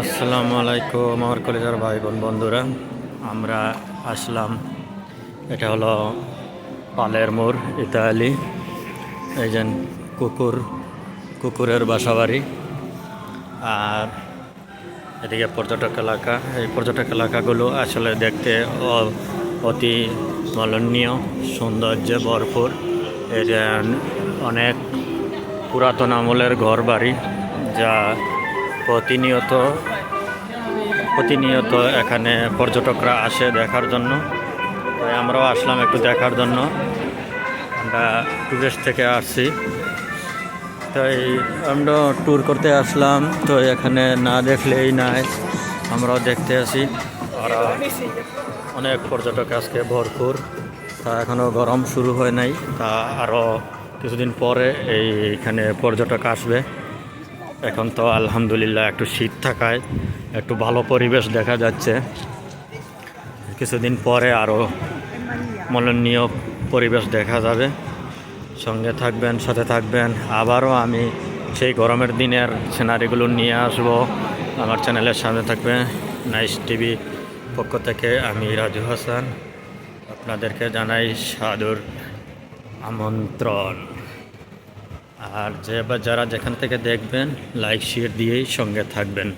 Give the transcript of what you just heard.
আসসালামু আলাইকুম, আমার কলেজের ভাই বোন বন্ধুরা। আমরা আসলাম, এটা হলো পালের মোড়, ইতালি। এই যে কুকুর, কুকুরের বাসাবাড়ি। আর এদিকে পর্যটক এলাকা, এই পর্যটক এলাকাগুলো আসলে দেখতে অতি মলনীয় সৌন্দর্যে ভরপুর। এই অনেক পুরাতন আমলের ঘর বাড়ি যা প্রতিনিয়ত প্রতিনিয়ত এখানে পর্যটকরা আসে দেখার জন্য। তাই আমরাও আসলাম একটু দেখার জন্য। আমরা টুরিস্ট থেকে আসছি। তাই আমরা ট্যুর করতে আসলাম। তো এখানে না দেখলেই নাই, আমরাও দেখতে আসি। আর অনেক পর্যটক আজকে ভরপুর। তা এখনও গরম শুরু হয় নাই। তা আরও কিছুদিন পরে এইখানে পর্যটক আসবে। এখন তো আলহামদুলিল্লাহ একটু শীত থাকায়, একটু ভালো পরিবেশ দেখা যাচ্ছে। কিছুদিন পরে আরও মনোনীয় পরিবেশ দেখা যাবে। সঙ্গে থাকবেন, সাথে থাকবেন। আবারও আমি সেই গরমের দিনের সিনারিগুলো নিয়ে আসব। আমার চ্যানেলের সামনে থাকবে নাইস টিভি পক্ষ থেকে আমি রাজু হাসান। আপনাদেরকে জানাই সাদর আমন্ত্রণ। আর যে বা যারা যেখান থেকে দেখবেন লাইক শেয়ার দিয়েই সঙ্গে থাকবেন।